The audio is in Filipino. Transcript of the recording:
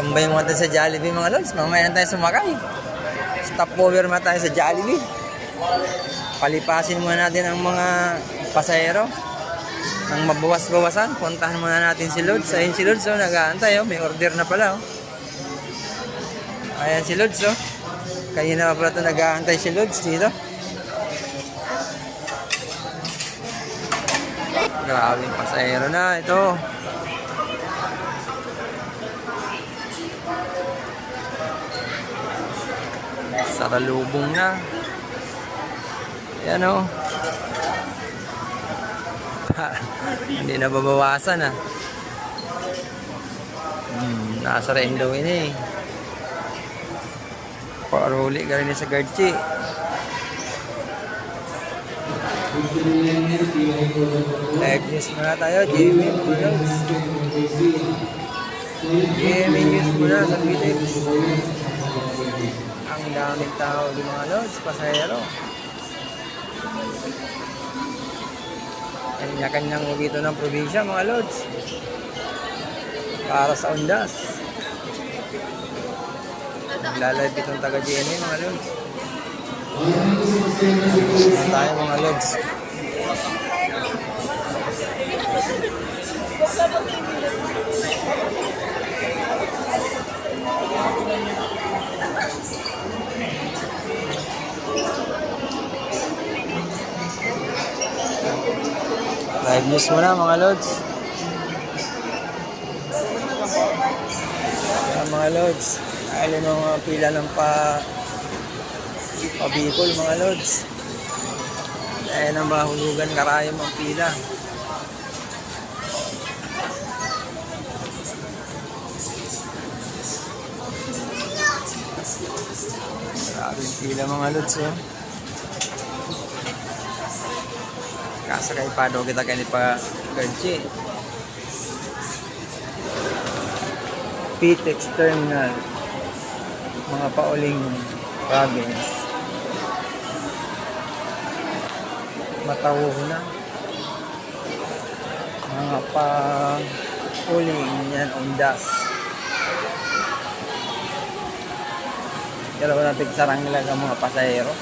Tambay mo tayo sa Jollibee mga lods. Mamaya na tayo sumakay. Stop over muna tayo sa Jollibee. Palipasin muna natin ang mga pasahero. Nang mabawas-bawasan, puntahan muna natin si Lods. Ayun si Lods, oh, nag-aantay. Oh. May order na pala. Oh. Ayan si Lods. Oh. Kanina pa pala ito nag-aantay si Lods dito. Grabing pasahero na ito. Saralubong na. Yan o. Hindi na babawasan ah. Hmm, nasa rendo ini eh. Paruli ka rin sa Garchi. Live news muna tayo, Jimmy Munoz. Jimmy news muna sa Philips. Ang daming tao di mga lods, pasahero. Kanya-kanyang dito ng probinsya mga lods. Para sa undas. Naglalay itong taga GNA mga lods. Ano tayo mga lods. Live news muna mga lods. Ayan, mga lods. Ayun ang mga pila ng pa pabikol mga lods. Ayan ang mahulugan karayom ang pila. Maraming pila mga lods oh. Kasakay pa daw kita kani pa Garchi. Pitex Terminal. Mga pauling province. Matawo na. Mga pa uling yan undas. Pero natin sarang nila ang mga pasahero.